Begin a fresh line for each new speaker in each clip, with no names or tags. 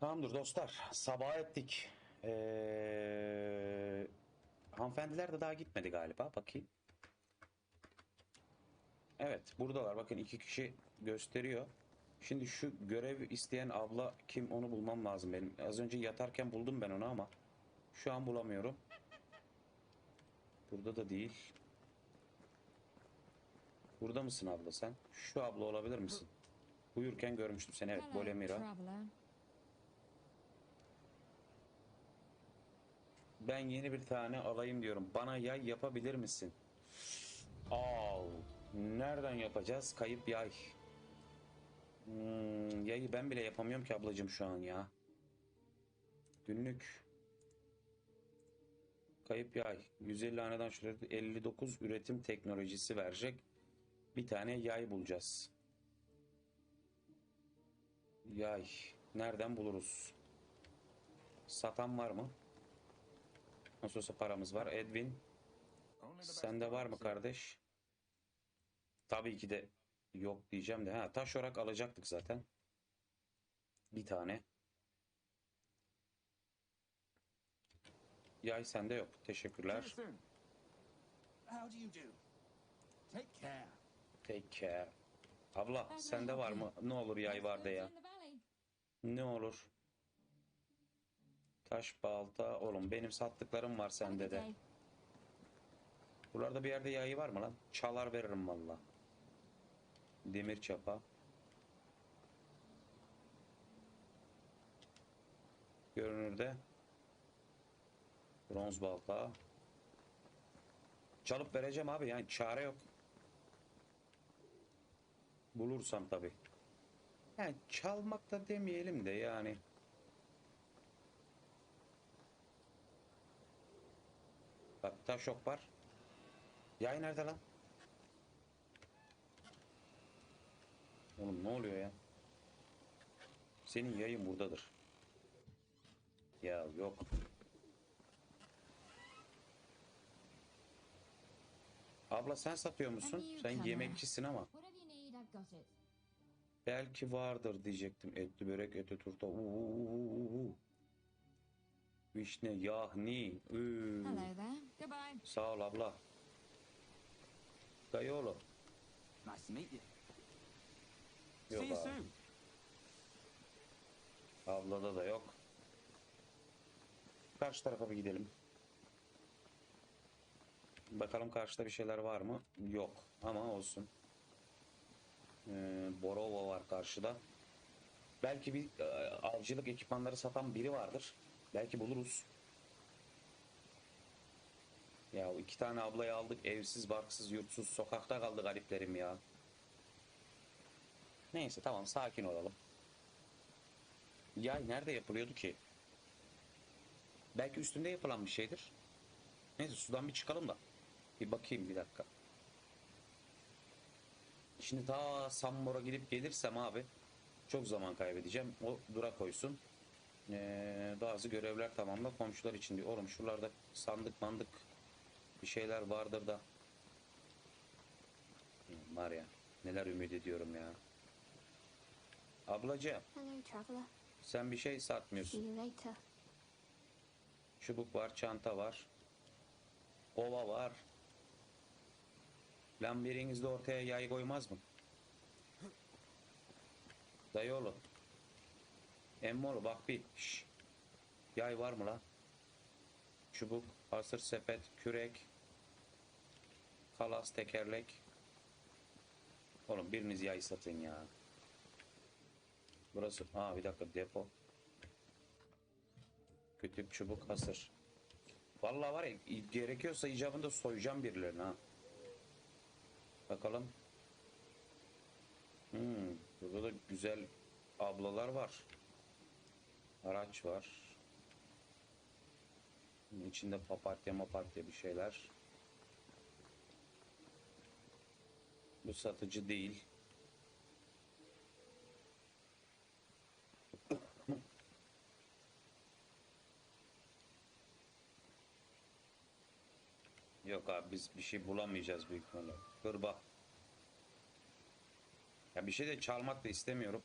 Tamamdır dostlar. Sabah ettik. Ee, hanımefendiler de daha gitmedi galiba. Bakayım. Evet buradalar. Bakın iki kişi gösteriyor. Şimdi şu görev isteyen abla kim onu bulmam lazım benim. Az önce yatarken buldum ben onu ama şu an bulamıyorum. Burada da değil. Burada mısın abla sen? Şu abla olabilir misin? Uyurken görmüştüm seni. Evet, Bolemira. Ben yeni bir tane alayım diyorum. Bana yay yapabilir misin? Al. Nereden yapacağız? Kayıp yay. Hmm, yayı ben bile yapamıyorum ki ablacığım şu an ya. Günlük. Kayıp yay. 150 haneden şuraya 59 üretim teknolojisi verecek. Bir tane yay bulacağız. Yay. Nereden buluruz? Satan var mı? Nasıl olsa paramız var. Edwin sende var mı kardeş? Tabii ki de yok diyeceğim de. Ha, taş orak alacaktık zaten. Bir tane. Yay sende yok. Teşekkürler.
Take care.
Take care. Abla sende var mı? Ne olur yay var de ya. Ne olur. Taş balta oğlum benim sattıklarım var sende de. Buralarda bir yerde yayı var mı lan? Çalar veririm valla. Demir çapa. Görünürde. Bronz balta. Çalıp vereceğim abi yani çare yok. Bulursam tabi. Yani çalmak da demeyelim de yani. Bak taş ok var. Yay nerede lan? Oğlum ne oluyor ya? Senin yayın buradadır. Ya yok. Abla sen satıyor musun? Sen yemekçisin ama. Belki vardır diyecektim. Etli börek, eti turta. Uuu. Vişne, yahni. Üü.
Hello there. Goodbye.
Sağ ol abla. Dayı.
Nice to meet you.
Yok
See you
abi.
soon.
Ablada da yok. Karşı tarafa bir gidelim. Bakalım karşıda bir şeyler var mı? Yok. Ama olsun. Ee, Borova var karşıda. Belki bir e, avcılık ekipmanları satan biri vardır. Belki buluruz. Ya iki tane ablayı aldık. Evsiz, barksız, yurtsuz. Sokakta kaldı gariplerim ya. Neyse tamam sakin olalım. Yay nerede yapılıyordu ki? Belki üstünde yapılan bir şeydir. Neyse sudan bir çıkalım da. Bir bakayım bir dakika. Şimdi ta Sambor'a gidip gelirsem abi çok zaman kaybedeceğim. O dura koysun. Ee, bazı görevler tamamla komşular için diyor. Oğlum şuralarda sandık mandık bir şeyler vardır da. Ulan Var ya neler ümit ediyorum ya. Ablacığım
traveler.
sen bir şey satmıyorsun. Çubuk var, çanta var. Ova var. Lan biriniz de ortaya yay koymaz mı? Dayı oğlum. Emmoğlu bak bir. Şş. Yay var mı lan? Çubuk, hasır sepet, kürek. Kalas, tekerlek. Oğlum biriniz yay satın ya. Burası, aa bir dakika depo. Kütük, çubuk, hasır. Vallahi var ya gerekiyorsa icabında soyacağım birilerini ha. Bakalım. Hmm, burada da güzel ablalar var. Araç var. Bunun içinde papatya mapatya bir şeyler. Bu satıcı değil. Yok abi biz bir şey bulamayacağız büyük ihtimalle. Hırba. Ya bir şey de çalmak da istemiyorum.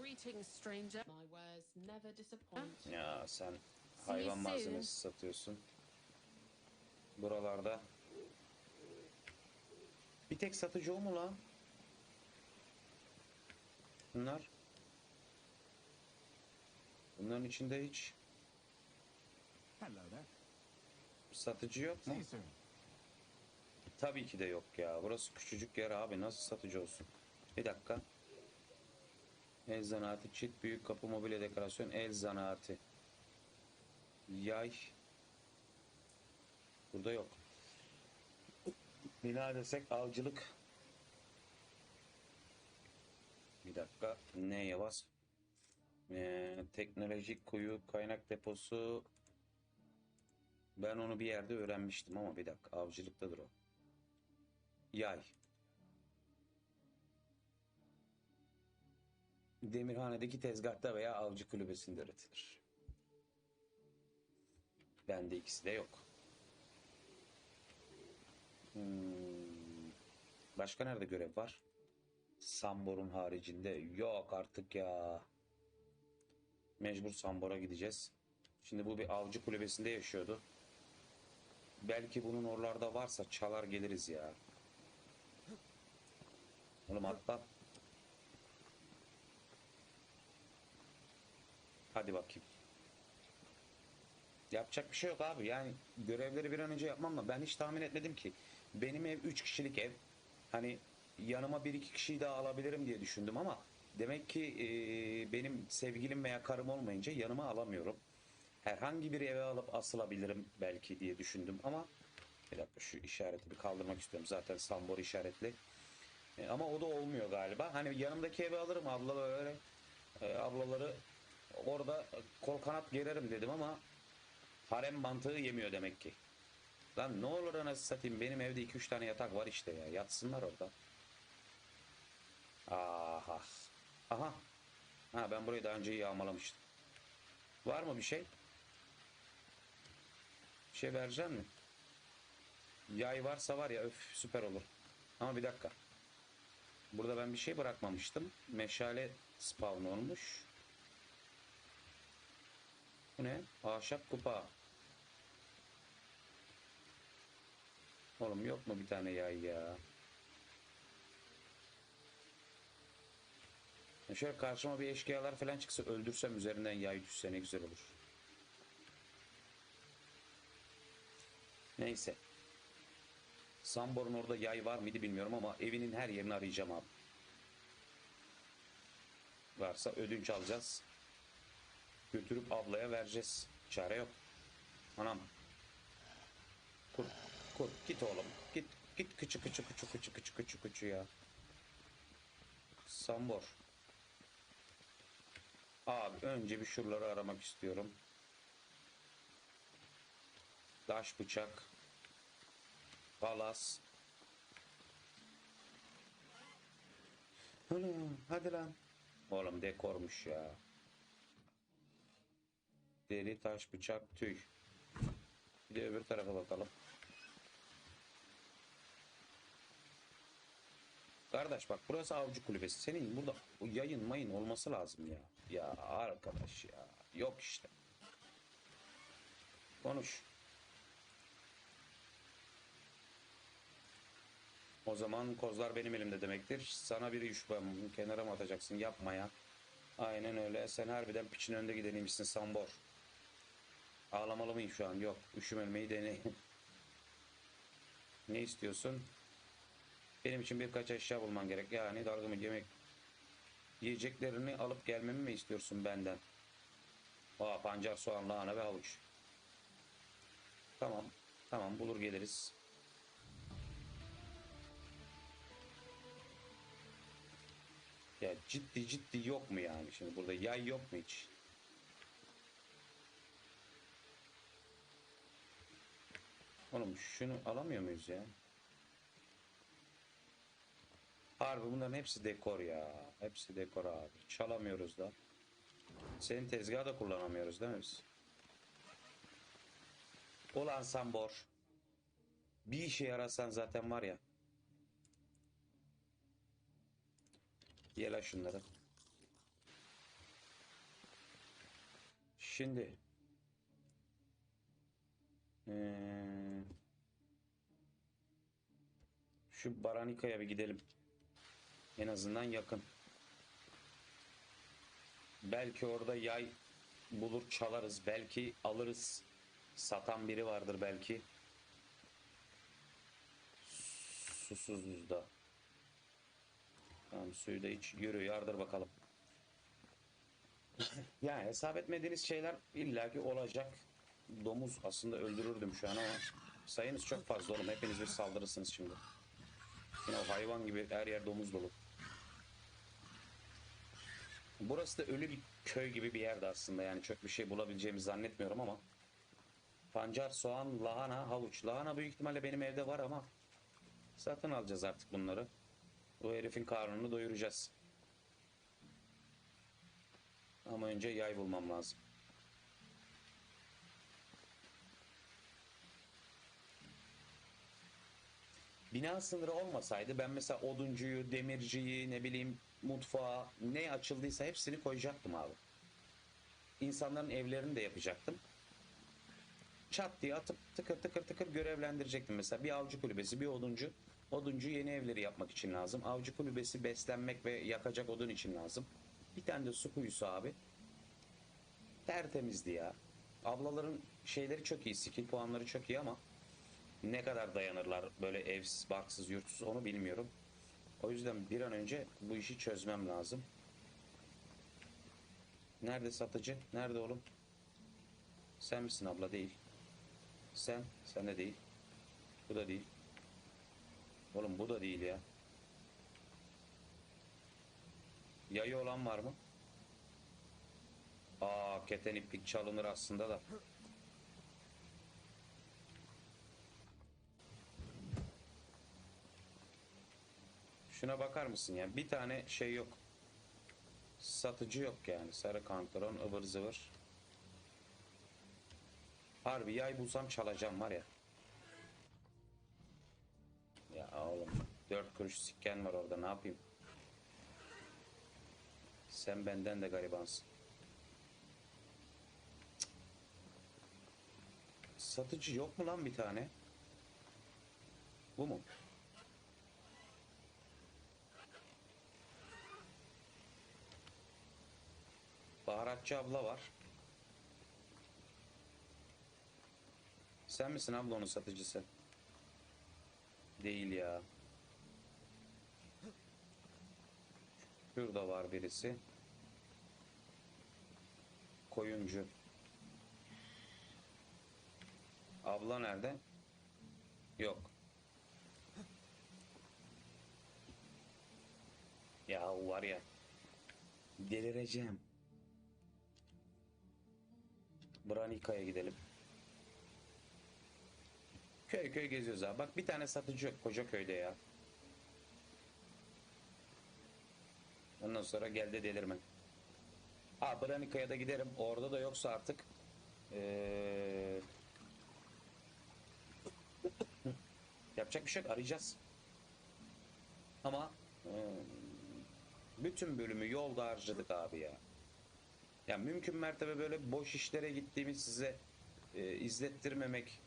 Greetings, stranger. My wares never disappoint.
Ya sen hayvan malzemesi satıyorsun. Buralarda. Bir tek satıcı o mu lan? Bunlar. Bunların içinde hiç
Hello there.
satıcı yok mu? Tabii ki de yok ya. Burası küçücük yer abi. Nasıl satıcı olsun? Bir dakika. El zanaati, çit, büyük kapı, mobilya dekorasyon, el zanaati. Yay. Burada yok. Bina desek avcılık. Bir dakika. Neye bas? Ee, teknolojik kuyu, kaynak deposu. Ben onu bir yerde öğrenmiştim ama bir dakika. Avcılıktadır o. Yay. Demirhanedeki tezgahta veya avcı kulübesinde üretilir. Bende ikisi de yok. Hmm. Başka nerede görev var? Sambor'un haricinde yok artık ya. Mecbur Sambor'a gideceğiz. Şimdi bu bir avcı kulübesinde yaşıyordu. Belki bunun oralarda varsa çalar geliriz ya. Oğlum atla. Hadi bakayım. Yapacak bir şey yok abi. Yani görevleri bir an önce yapmam da ben hiç tahmin etmedim ki. Benim ev 3 kişilik ev. Hani yanıma bir iki kişiyi daha alabilirim diye düşündüm ama demek ki e, benim sevgilim veya karım olmayınca yanıma alamıyorum. Herhangi bir eve alıp asılabilirim belki diye düşündüm ama bir dakika şu işareti bir kaldırmak istiyorum. Zaten Sambor işaretli. E, ama o da olmuyor galiba. Hani yanımdaki eve alırım abla böyle e, ablaları orada kol kanat gererim dedim ama harem mantığı yemiyor demek ki. Lan ne olur anasını satayım benim evde 2-3 tane yatak var işte ya yatsınlar orada. Aha. Aha. Ha ben burayı daha önce yağmalamıştım. Var mı bir şey? Bir şey verecek mi? Yay varsa var ya öf süper olur. Ama bir dakika. Burada ben bir şey bırakmamıştım. Meşale spawn olmuş. Bu ne? Ahşap kupa. Oğlum yok mu bir tane yay ya? Şöyle karşıma bir eşkıyalar falan çıksa öldürsem üzerinden yay düşse ne güzel olur. Neyse. Sambor'un orada yay var mıydı bilmiyorum ama evinin her yerini arayacağım abi. Varsa ödünç alacağız. Götürüp ablaya vereceğiz. Çare yok. Anam. Kur, kur. Git oğlum. Git, git kıçı kıçı kıçı kıçı kıçı kıçı kıçı ya. Sambor. Abi önce bir şuraları aramak istiyorum. Taş bıçak. Palas. Hadi lan. Oğlum dekormuş ya. Deri, taş, bıçak, tüy. Bir de öbür tarafa bakalım. Kardeş bak burası avcı kulübesi. Senin burada bu yayın mayın olması lazım ya. Ya arkadaş ya. Yok işte. Konuş. O zaman kozlar benim elimde demektir. Sana bir şüphem. Kenara mı atacaksın? Yapma ya. Aynen öyle. Sen harbiden piçin önde gideniymişsin Sambor. Ağlamalı mıyım şu an? Yok. Üşümemeyi deney. ne istiyorsun? Benim için birkaç eşya bulman gerek. Yani dalgımı yemek yiyeceklerini alıp gelmemi mi istiyorsun benden? Aa pancar, soğan, lahana ve havuç. Tamam. Tamam bulur geliriz. Ya ciddi ciddi yok mu yani şimdi burada yay yok mu hiç? Oğlum şunu alamıyor muyuz ya? Harbi bunların hepsi dekor ya. Hepsi dekor abi. Çalamıyoruz da. Senin tezgahı da kullanamıyoruz değil mi biz? Ulan Sambor. Bir işe yarasan zaten var ya. Ye la şunları. Şimdi Ee, şu Baranika'ya bir gidelim. En azından yakın. Belki orada yay bulur çalarız. Belki alırız. Satan biri vardır belki. Susuzuz da. Tamam suyu da iç. Yürü yardır bakalım. Yani hesap etmediğiniz şeyler illaki olacak. Domuz aslında öldürürdüm şu an ama sayınız çok fazla oğlum. Hepiniz bir saldırırsınız şimdi. Yine o hayvan gibi her yer domuz dolu. Burası da ölü bir köy gibi bir yerde aslında yani çok bir şey bulabileceğimi zannetmiyorum ama pancar, soğan, lahana, havuç. Lahana büyük ihtimalle benim evde var ama satın alacağız artık bunları. O herifin karnını doyuracağız. Ama önce yay bulmam lazım. Bina sınırı olmasaydı ben mesela oduncuyu, demirciyi, ne bileyim mutfağı ne açıldıysa hepsini koyacaktım abi. İnsanların evlerini de yapacaktım. Çat diye atıp tıkır tıkır tıkır görevlendirecektim. Mesela bir avcı kulübesi, bir oduncu. Oduncu yeni evleri yapmak için lazım. Avcı kulübesi beslenmek ve yakacak odun için lazım. Bir tane de su kuyusu abi. Tertemizdi ya. Ablaların şeyleri çok iyi, skill puanları çok iyi ama ne kadar dayanırlar böyle evsiz, barksız, yurtsuz onu bilmiyorum. O yüzden bir an önce bu işi çözmem lazım. Nerede satıcı? Nerede oğlum? Sen misin abla? Değil. Sen? Sen de değil. Bu da değil. Oğlum bu da değil ya. Yayı olan var mı? Aa keten iplik çalınır aslında da. Şuna bakar mısın ya? Bir tane şey yok. Satıcı yok yani. Sarı kantaron ıvır zıvır. Harbi yay bulsam çalacağım var ya. Ya oğlum. Dört kuruş sikken var orada ne yapayım? Sen benden de garibansın. Satıcı yok mu lan bir tane? Bu mu? Baharatçı abla var. Sen misin abla onun satıcısı? Değil ya. Şurada var birisi. Koyuncu. Abla nerede? Yok. Ya var ya. Delireceğim. Branika'ya gidelim. Köy köy geziyoruz abi. Bak bir tane satıcı yok koca köyde ya. Ondan sonra gel de delirme. Ha Branika'ya da giderim. Orada da yoksa artık ee... yapacak bir şey yok. Arayacağız. Ama ee, bütün bölümü yolda harcadık abi ya. Ya mümkün mertebe böyle boş işlere gittiğimi size e, izlettirmemek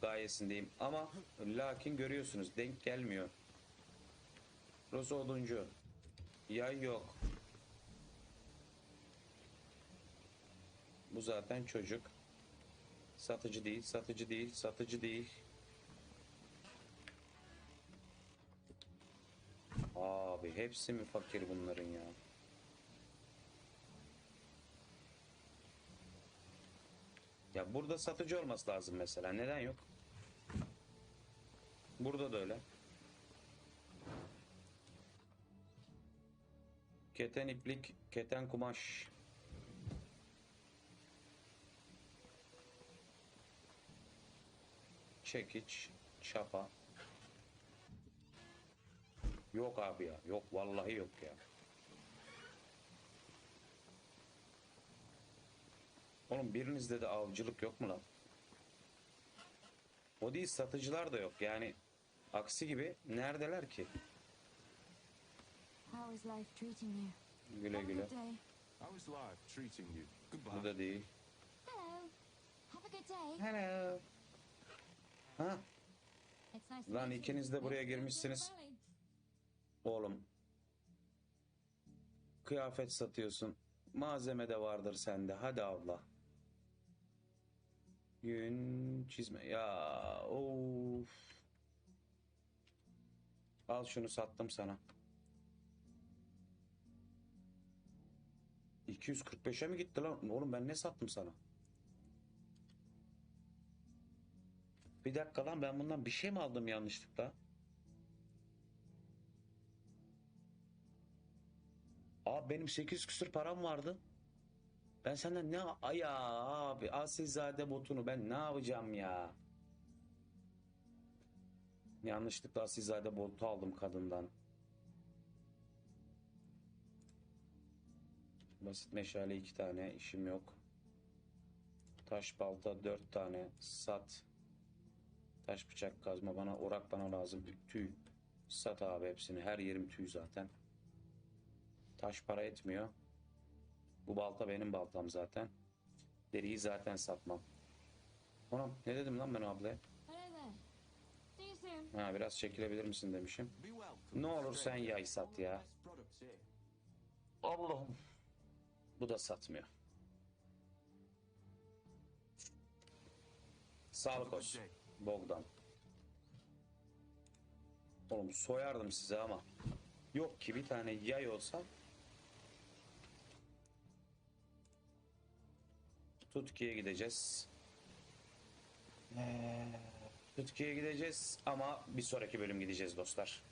gayesindeyim. Ama lakin görüyorsunuz denk gelmiyor. Rosa oduncu. Yay yok. Bu zaten çocuk. Satıcı değil, satıcı değil, satıcı değil. Abi hepsi mi fakir bunların ya? Ya burada satıcı olması lazım mesela. Neden yok? Burada da öyle. Keten iplik, keten kumaş. Çekiç, çapa. Yok abi ya. Yok vallahi yok ya. Oğlum birinizde de avcılık yok mu lan? O değil satıcılar da yok yani. Aksi gibi neredeler ki?
How is life treating you?
Güle güle.
good day.
How is life treating you? Goodbye.
Bu da değil.
good day.
Hello. Ha,
nice
Lan ikiniz de buraya girmişsiniz. Oğlum. Kıyafet satıyorsun. Malzeme de vardır sende. Hadi abla. Yün çizme. Ya of. Al şunu sattım sana. 245'e mi gitti lan? Oğlum ben ne sattım sana? Bir dakika lan ben bundan bir şey mi aldım yanlışlıkla? Abi benim 800 küsür param vardı. Ben senden ne Ay ya abi asilzade botunu ben ne yapacağım ya? Yanlışlıkla asilzade botu aldım kadından. Basit meşale iki tane işim yok. Taş balta dört tane sat. Taş bıçak kazma bana orak bana lazım. Tüy. Sat abi hepsini. Her yerim tüy zaten. Taş para etmiyor. Bu balta benim baltam zaten. Deriyi zaten satmam. Anam ne dedim lan ben ablaya? Ha biraz çekilebilir misin demişim. Ne olur sen yay sat ya. Allah'ım. Bu da satmıyor. Sağlık olsun. Bogdan. Oğlum soyardım size ama. Yok ki bir tane yay olsa. Tutki'ye gideceğiz. Ee, Tutki'ye gideceğiz ama bir sonraki bölüm gideceğiz dostlar.